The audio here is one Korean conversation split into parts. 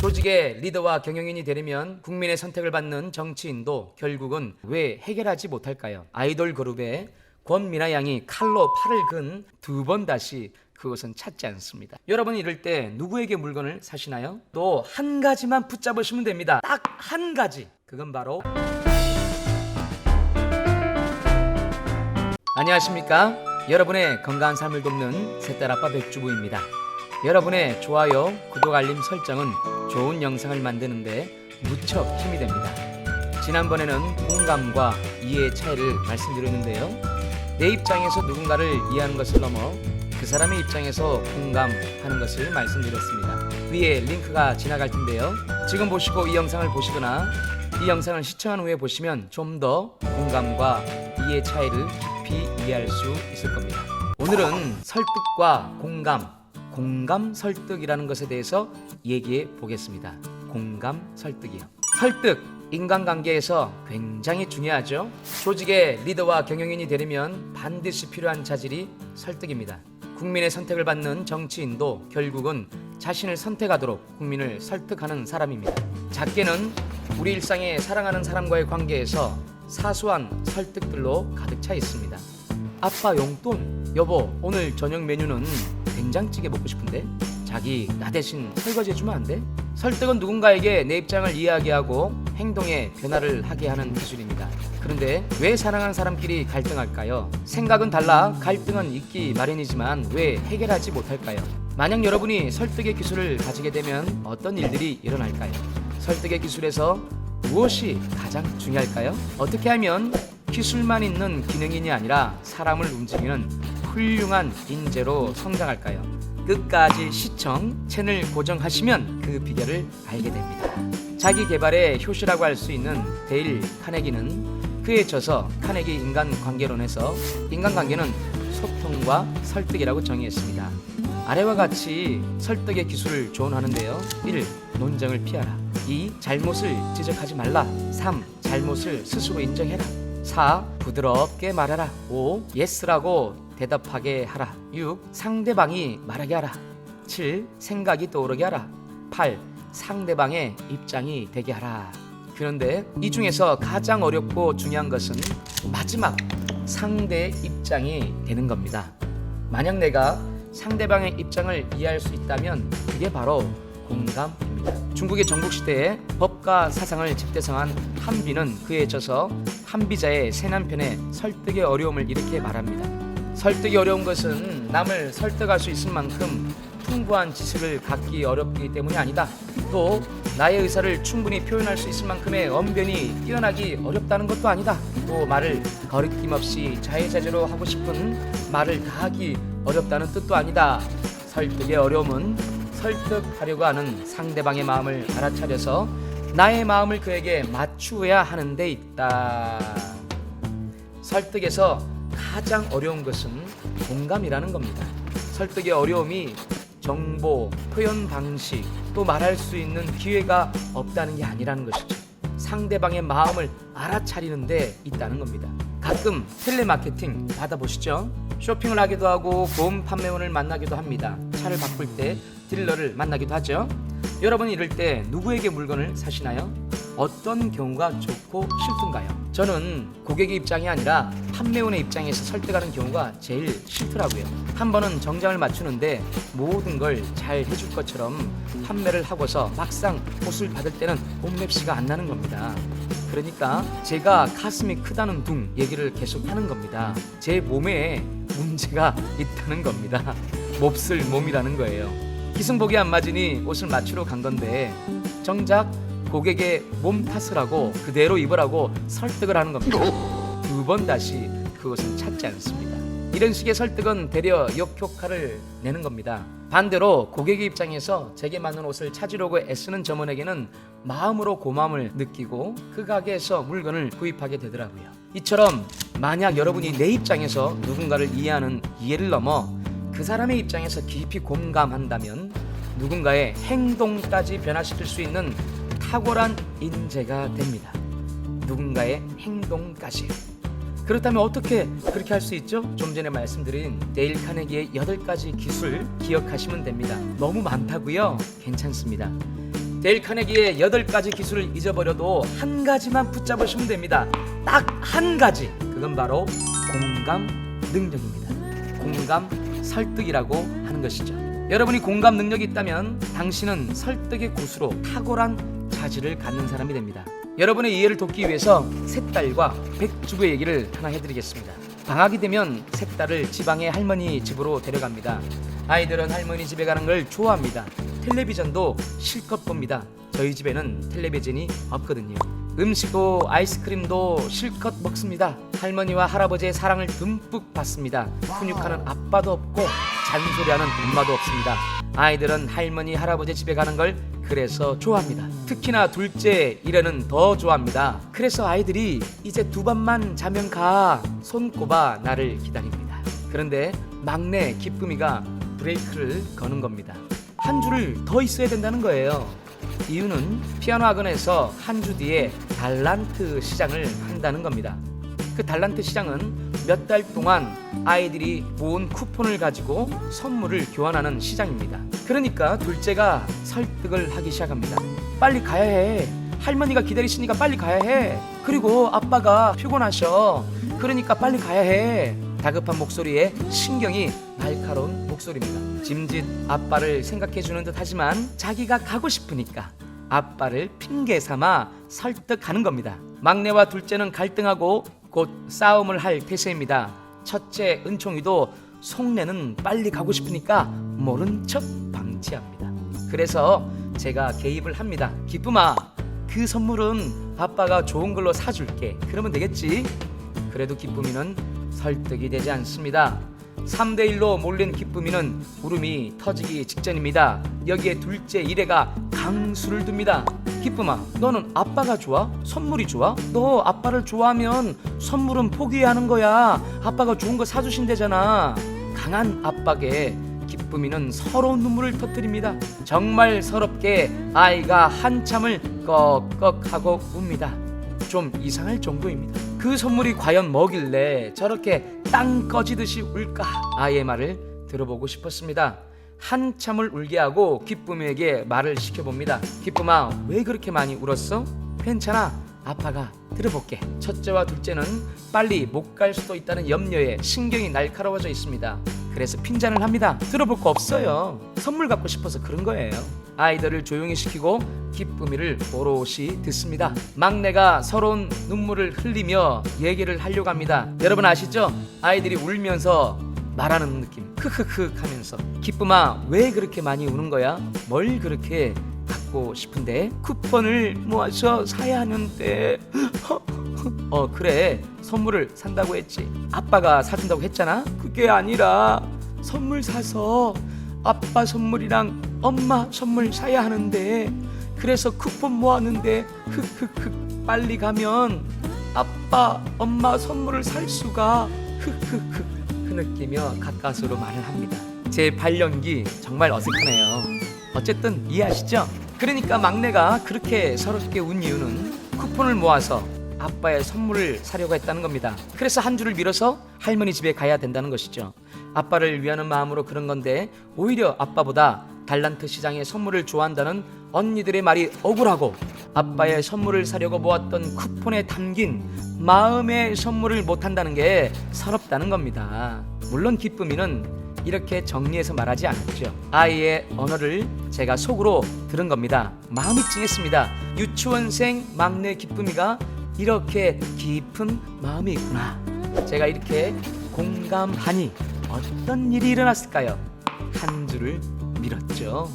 조직의 리더와 경영인이 되려면 국민의 선택을 받는 정치인도 결국은 왜 해결하지 못할까요? 아이돌 그룹의 권미나 양이 칼로 팔을 근 두 번 다시 그것은 찾지 않습니다. 여러분이 이럴 때 누구에게 물건을 사시나요? 또 한 가지만 붙잡으시면 됩니다. 딱 한 가지. 그건 바로 안녕하십니까? 여러분의 건강한 삶을 돕는 새딸 아빠 백주부입니다. 여러분의 좋아요, 구독, 알림 설정은 좋은 영상을 만드는데 무척 힘이 됩니다. 지난번에는 공감과 이해의 차이를 말씀드렸는데요. 내 입장에서 누군가를 이해하는 것을 넘어 그 사람의 입장에서 공감하는 것을 말씀드렸습니다. 위에 링크가 지나갈 텐데요. 지금 보시고 이 영상을 보시거나 이 영상을 시청한 후에 보시면 좀 더 공감과 이해의 차이를 깊이 이해할 수 있을 겁니다. 오늘은 설득과 공감, 공감 설득이라는 것에 대해서 얘기해 보겠습니다. 공감 설득이요. 설득 인간관계에서 굉장히 중요하죠. 조직의 리더와 경영인이 되려면 반드시 필요한 자질이 설득입니다. 국민의 선택을 받는 정치인도 결국은 자신을 선택하도록 국민을 설득하는 사람입니다. 작게는 우리 일상에 사랑하는 사람과의 관계에서 사소한 설득들로 가득 차 있습니다. 아빠 용돈 여보 오늘 저녁 메뉴는 된장찌개 먹고 싶은데 자기 나 대신 설거지 해주면 안 돼? 설득은 누군가에게 내 입장을 이해하게 하고 행동에 변화를 하게 하는 기술입니다. 그런데 왜 사랑하는 사람끼리 갈등할까요? 생각은 달라 갈등은 있기 마련이지만 왜 해결하지 못할까요? 만약 여러분이 설득의 기술을 가지게 되면 어떤 일들이 일어날까요? 설득의 기술에서 무엇이 가장 중요할까요? 어떻게 하면 기술만 있는 기능인이 아니라 사람을 움직이는 훌륭한 인재로 성장할까요? 끝까지 시청, 채널 고정하시면 그 비결을 알게 됩니다. 자기 개발의 효시라고 할 수 있는 데일 카네기는 그에 져서 카네기 인간관계론에서 인간관계는 소통과 설득이라고 정의했습니다. 아래와 같이 설득의 기술을 조언하는데요. 1. 논쟁을 피하라. 2. 잘못을 지적하지 말라. 3. 잘못을 스스로 인정해라. 4. 부드럽게 말하라. 5. 예스라고 대답하게 하라. 6. 상대방이 말하게 하라. 7. 생각이 떠오르게 하라. 8. 상대방의 입장이 되게 하라. 그런데 이 중에서 가장 어렵고 중요한 것은 마지막 상대의 입장이 되는 겁니다. 만약 내가 상대방의 입장을 이해할 수 있다면 그게 바로 공감입니다. 중국의 전국시대에 법과 사상을 집대성한 한비는 그에 져서 한비자의 새 남편의 설득의 어려움을 이렇게 말합니다. 설득이 어려운 것은 남을 설득할 수 있을 만큼 풍부한 지식을 갖기 어렵기 때문이 아니다. 또 나의 의사를 충분히 표현할 수 있을 만큼의 언변이 뛰어나기 어렵다는 것도 아니다. 또 말을 거리낌 없이 자유자재로 하고 싶은 말을 다 하기 어렵다는 뜻도 아니다. 설득의 어려움은 설득하려고 하는 상대방의 마음을 알아차려서 나의 마음을 그에게 맞추어야 하는 데 있다. 설득에서 가장 어려운 것은 공감이라는 겁니다. 설득의 어려움이 정보, 표현 방식, 또 말할 수 있는 기회가 없다는 게 아니라는 것이죠. 상대방의 마음을 알아차리는 데 있다는 겁니다. 가끔 텔레마케팅 받아보시죠. 쇼핑을 하기도 하고 보험 판매원을 만나기도 합니다. 차를 바꿀 때 딜러를 만나기도 하죠. 여러분 이럴 때 누구에게 물건을 사시나요? 어떤 경우가 좋고 싫던가요? 저는 고객의 입장이 아니라 판매원의 입장에서 설득하는 경우가 제일 싫더라고요. 한 번은 정장을 맞추는데 모든 걸 잘 해줄 것처럼 판매를 하고서 막상 옷을 받을 때는 옷맵시가 안 나는 겁니다. 그러니까 제가 가슴이 크다는 둥 얘기를 계속 하는 겁니다. 제 몸에 문제가 있다는 겁니다. 몹쓸 몸이라는 거예요. 기승복이 안 맞으니 옷을 맞추러 간 건데 정작 고객의 몸 탓을 하고 그대로 입으라고 설득을 하는 겁니다. 두 번 다시 그것은 찾지 않습니다. 이런 식의 설득은 되려 역효과를 내는 겁니다. 반대로 고객의 입장에서 제게 맞는 옷을 찾으려고 애쓰는 점원에게는 마음으로 고마움을 느끼고 그 가게에서 물건을 구입하게 되더라고요. 이처럼 만약 여러분이 내 입장에서 누군가를 이해하는 이해를 넘어 그 사람의 입장에서 깊이 공감한다면 누군가의 행동까지 변화시킬 수 있는 탁월한 인재가 됩니다. 누군가의 행동까지. 그렇다면 어떻게 그렇게 할 수 있죠? 좀 전에 말씀드린 데일 카네기의 8가지 기술 기억하시면 됩니다. 너무 많다고요? 괜찮습니다. 데일 카네기의 여덟 가지 기술을 잊어버려도 한 가지만 붙잡으시면 됩니다. 딱 한 가지. 그건 바로 공감 능력입니다. 공감 설득이라고 하는 것이죠. 여러분이 공감 능력이 있다면 당신은 설득의 고수로 탁월한 자질을 갖는 사람이 됩니다. 여러분의 이해를 돕기 위해서 셋 딸과 백주부의 얘기를 하나 해드리겠습니다. 방학이 되면 셋 딸을 지방의 할머니 집으로 데려갑니다. 아이들은 할머니 집에 가는 걸 좋아합니다. 텔레비전도 실컷 봅니다. 저희 집에는 텔레비전이 없거든요. 음식도 아이스크림도 실컷 먹습니다. 할머니와 할아버지의 사랑을 듬뿍 받습니다. 훈육하는 아빠도 없고 잔소리하는 엄마도 없습니다. 아이들은 할머니 할아버지 집에 가는 걸 그래서 좋아합니다. 특히나 둘째 이래는 더 좋아합니다. 그래서 아이들이 이제 두 밤만 자면 가 손꼽아 나를 기다립니다. 그런데 막내 기쁨이가 브레이크를 거는 겁니다. 한 주를 더 있어야 된다는 거예요. 이유는 피아노 학원에서 한 주 뒤에 달란트 시장을 한다는 겁니다. 그 달란트 시장은 몇 달 동안 아이들이 모은 쿠폰을 가지고 선물을 교환하는 시장입니다. 그러니까 둘째가 설득을 하기 시작합니다. 빨리 가야 해. 할머니가 기다리시니까 빨리 가야 해. 그리고 아빠가 피곤하셔. 그러니까 빨리 가야 해. 다급한 목소리에 신경이 날카로운 목소리입니다. 짐짓 아빠를 생각해 주는 듯 하지만 자기가 가고 싶으니까 아빠를 핑계 삼아 설득하는 겁니다. 막내와 둘째는 갈등하고 곧 싸움을 할 태세입니다. 첫째 은총이도 속내는 빨리 가고 싶으니까 모른 척 방치합니다. 그래서 제가 개입을 합니다. 기쁨아, 그 선물은 아빠가 좋은 걸로 사줄게. 그러면 되겠지? 그래도 기쁨이는 설득이 되지 않습니다. 3대 1로 몰린 기쁨이는 울음이 터지기 직전입니다. 여기에 둘째 이래가 강수를 둡니다. 기쁨아, 너는 아빠가 좋아? 선물이 좋아? 너 아빠를 좋아하면 선물은 포기해야 하는 거야. 아빠가 좋은 거 사주신대잖아. 강한 압박에 기쁨이는 서러운 눈물을 터뜨립니다. 정말 서럽게 아이가 한참을 꺽꺽하고 웁니다. 좀 이상할 정도입니다. 그 선물이 과연 뭐길래 저렇게 땅 꺼지듯이 울까? 아이의 말을 들어보고 싶었습니다. 한참을 울게 하고 기쁨에게 말을 시켜봅니다. 기쁨아, 왜 그렇게 많이 울었어? 괜찮아. 아빠가 들어볼게. 첫째와 둘째는 빨리 못 갈 수도 있다는 염려에 신경이 날카로워져 있습니다. 그래서 핀잔을 합니다. 들어볼 거 없어요. 선물 갖고 싶어서 그런 거예요. 아이들을 조용히 시키고 기쁨이를 오롯이 듣습니다. 막내가 서러운 눈물을 흘리며 얘기를 하려고 합니다. 여러분 아시죠? 아이들이 울면서 말하는 느낌. 크크크 하면서 기쁨아 왜 그렇게 많이 우는 거야? 뭘 그렇게 갖고 싶은데 쿠폰을 모아서 사야 하는데. 어 그래. 선물을 산다고 했지. 아빠가 사준다고 했잖아. 그게 아니라 선물 사서 아빠 선물이랑 엄마 선물 사야 하는데. 그래서 쿠폰 모았는데 흑흑흑 빨리 가면 아빠 엄마 선물을 살 수가 흑흑흑. 흐느끼며 가까스로 말을 합니다. 제 발연기 정말 어색하네요. 어쨌든 이해하시죠? 그러니까 막내가 그렇게 서럽게 운 이유는 쿠폰을 모아서 아빠의 선물을 사려고 했다는 겁니다. 그래서 한 주를 밀어서 할머니 집에 가야 된다는 것이죠. 아빠를 위하는 마음으로 그런 건데 오히려 아빠보다 달란트 시장의 선물을 좋아한다는 언니들의 말이 억울하고 아빠의 선물을 사려고 모았던 쿠폰에 담긴 마음의 선물을 못 한다는 게 서럽다는 겁니다. 물론 기쁨이는 이렇게 정리해서 말하지 않았죠. 아이의 언어를 제가 속으로 들은 겁니다. 마음이 찡했습니다. 유치원생 막내 기쁨이가 이렇게 깊은 마음이 있구나. 제가 이렇게 공감하니 어떤 일이 일어났을까요? 한 줄을 밀었죠.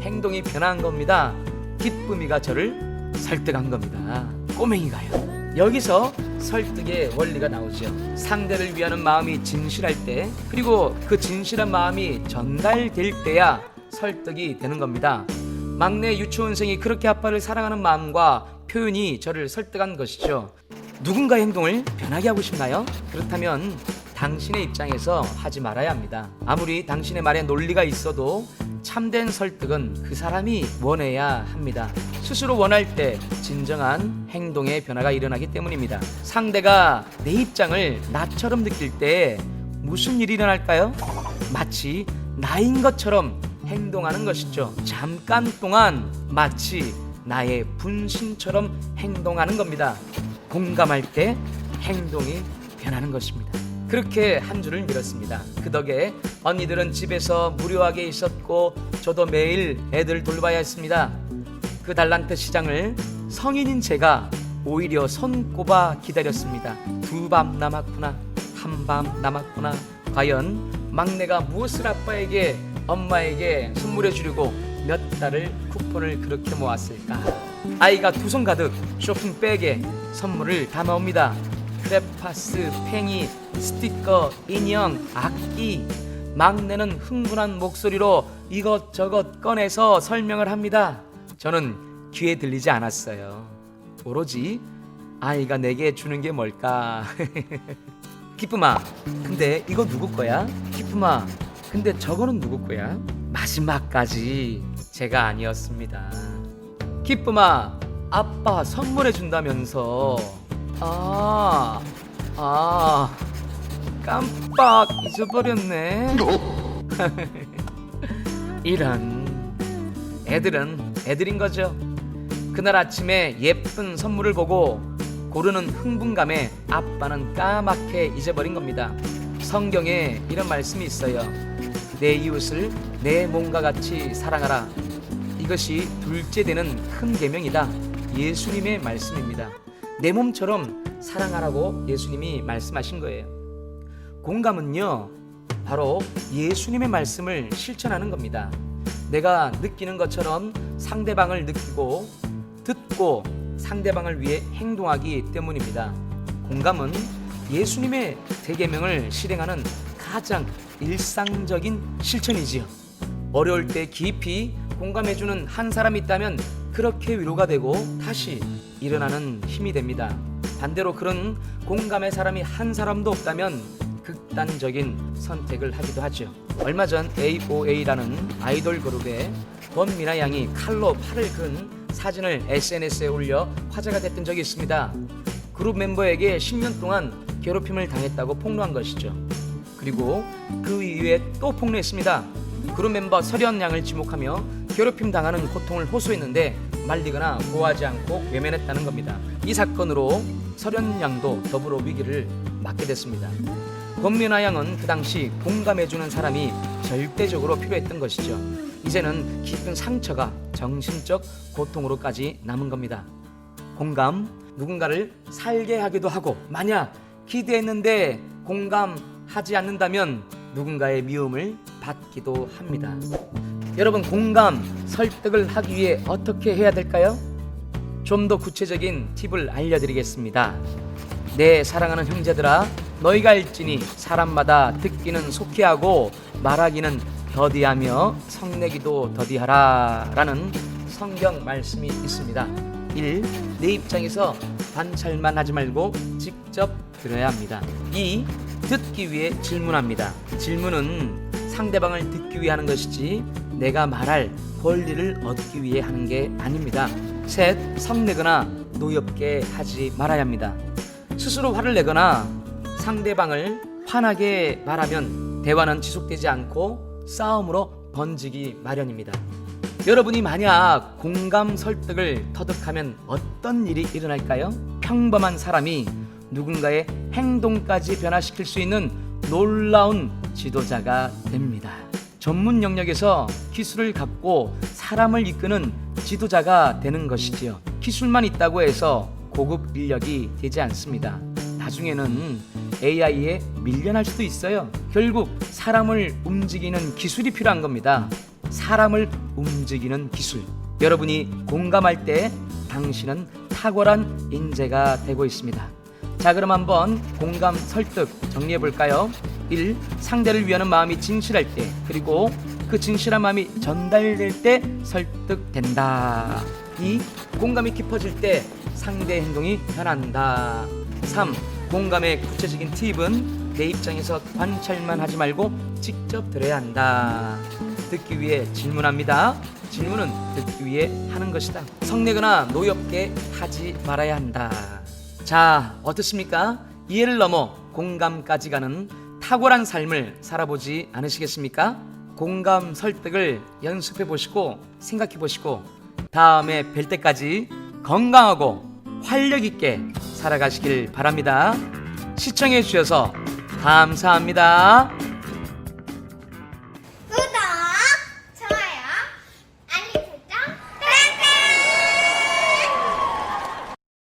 행동이 변한 겁니다. 기쁨이가 저를 설득한 겁니다. 꼬맹이가요. 여기서 설득의 원리가 나오죠. 상대를 위하는 마음이 진실할 때, 그리고 그 진실한 마음이 전달될 때야 설득이 되는 겁니다. 막내 유치원생이 그렇게 아빠를 사랑하는 마음과 표현이 저를 설득한 것이죠. 누군가의 행동을 변하게 하고 싶나요? 그렇다면 당신의 입장에서 하지 말아야 합니다. 아무리 당신의 말에 논리가 있어도 참된 설득은 그 사람이 원해야 합니다. 스스로 원할 때 진정한 행동의 변화가 일어나기 때문입니다. 상대가 내 입장을 나처럼 느낄 때 무슨 일이 일어날까요? 마치 나인 것처럼 행동하는 것이죠. 잠깐 동안 마치 나의 분신처럼 행동하는 겁니다. 공감할 때 행동이 변하는 것입니다. 그렇게 한 주를 밀었습니다. 그 덕에 언니들은 집에서 무료하게 있었고 저도 매일 애들 돌봐야 했습니다. 그 달란트 시장을 성인인 제가 오히려 손꼽아 기다렸습니다. 두 밤 남았구나, 한 밤 남았구나. 과연 막내가 무엇을 아빠에게, 엄마에게 선물해 주려고 몇 달을 쿠폰을 그렇게 모았을까? 아이가 두 손 가득 쇼핑백에 선물을 담아옵니다. 크레파스, 팽이, 스티커, 인형, 악기. 막내는 흥분한 목소리로 이것저것 꺼내서 설명을 합니다. 저는 귀에 들리지 않았어요. 오로지 아이가 내게 주는 게 뭘까? 기쁨아, 근데 이거 누구 거야? 기쁨아, 근데 저거는 누구 거야? 마지막까지 제가 아니었습니다. 기쁨아, 아빠 선물해 준다면서. 아, 아, 깜빡 잊어버렸네. 이런 애들은 애들인 거죠. 그날 아침에 예쁜 선물을 보고 고르는 흥분감에 아빠는 까맣게 잊어버린 겁니다. 성경에 이런 말씀이 있어요. 내 이웃을 내 몸과 같이 사랑하라. 이것이 둘째 되는 큰 계명이다. 예수님의 말씀입니다. 내 몸처럼 사랑하라고 예수님이 말씀하신 거예요. 공감은요, 바로 예수님의 말씀을 실천하는 겁니다. 내가 느끼는 것처럼 상대방을 느끼고 듣고 상대방을 위해 행동하기 때문입니다. 공감은 예수님의 대계명을 실행하는 가장 일상적인 실천이지요. 어려울 때 깊이 공감해주는 한 사람이 있다면 그렇게 위로가 되고 다시 일어나는 힘이 됩니다. 반대로 그런 공감의 사람이 한 사람도 없다면 극단적인 선택을 하기도 하죠. 얼마 전 AOA라는 아이돌 그룹의 권미나 양이 칼로 팔을 근 사진을 SNS에 올려 화제가 됐던 적이 있습니다. 그룹 멤버에게 10년 동안 괴롭힘을 당했다고 폭로한 것이죠. 그리고 그 이후에 또 폭로했습니다. 그룹 멤버 설현 양을 지목하며 괴롭힘 당하는 고통을 호소했는데 말리거나 보호하지 않고 외면했다는 겁니다. 이 사건으로 설현 양도 더불어 위기를 맞게 됐습니다. 권민아 양은 그 당시 공감해주는 사람이 절대적으로 필요했던 것이죠. 이제는 깊은 상처가 정신적 고통으로까지 남은 겁니다. 공감, 누군가를 살게 하기도 하고, 만약 기대했는데 공감하지 않는다면 누군가의 미움을 받기도 합니다. 여러분, 공감, 설득을 하기 위해 어떻게 해야 될까요? 좀 더 구체적인 팁을 알려드리겠습니다. 내 사랑하는 형제들아, 너희가 알지니 사람마다 듣기는 속히 하고 말하기는 더디하며 성내기도 더디하라 라는 성경 말씀이 있습니다. 1. 내 입장에서 관찰만 하지 말고 직접 들어야 합니다. 2. 듣기 위해 질문합니다. 질문은 상대방을 듣기 위해 하는 것이지 내가 말할 권리를 얻기 위해 하는 게 아닙니다. 셋. 성내거나 노엽게 하지 말아야 합니다. 스스로 화를 내거나 상대방을 화나게 말하면 대화는 지속되지 않고 싸움으로 번지기 마련입니다. 여러분이 만약 공감 설득을 터득하면 어떤 일이 일어날까요? 평범한 사람이 누군가의 행동까지 변화시킬 수 있는 놀라운 지도자가 됩니다. 전문 영역에서 기술을 갖고 사람을 이끄는 지도자가 되는 것이지요. 기술만 있다고 해서 고급 인력이 되지 않습니다. 나중에는 AI에 밀려날 수도 있어요. 결국 사람을 움직이는 기술이 필요한 겁니다. 사람을 움직이는 기술. 여러분이 공감할 때 당신은 탁월한 인재가 되고 있습니다. 자, 그럼 한번 공감 설득 정리해 볼까요? 1. 상대를 위하는 마음이 진실할 때, 그리고 그 진실한 마음이 전달될 때 설득된다. 2. 공감이 깊어질 때 상대 행동이 변한다. 3. 공감의 구체적인 팁은 내 입장에서 관찰만 하지 말고 직접 들어야 한다. 듣기 위해 질문합니다. 질문은 듣기 위해 하는 것이다. 성내거나 노엽게 하지 말아야 한다. 자, 어떻습니까? 이해를 넘어 공감까지 가는 탁월한 삶을 살아보지 않으시겠습니까? 공감 설득을 연습해 보시고 생각해 보시고 다음에 뵐 때까지 건강하고 활력 있게 살아가시길 바랍니다. 시청해 주셔서 감사합니다.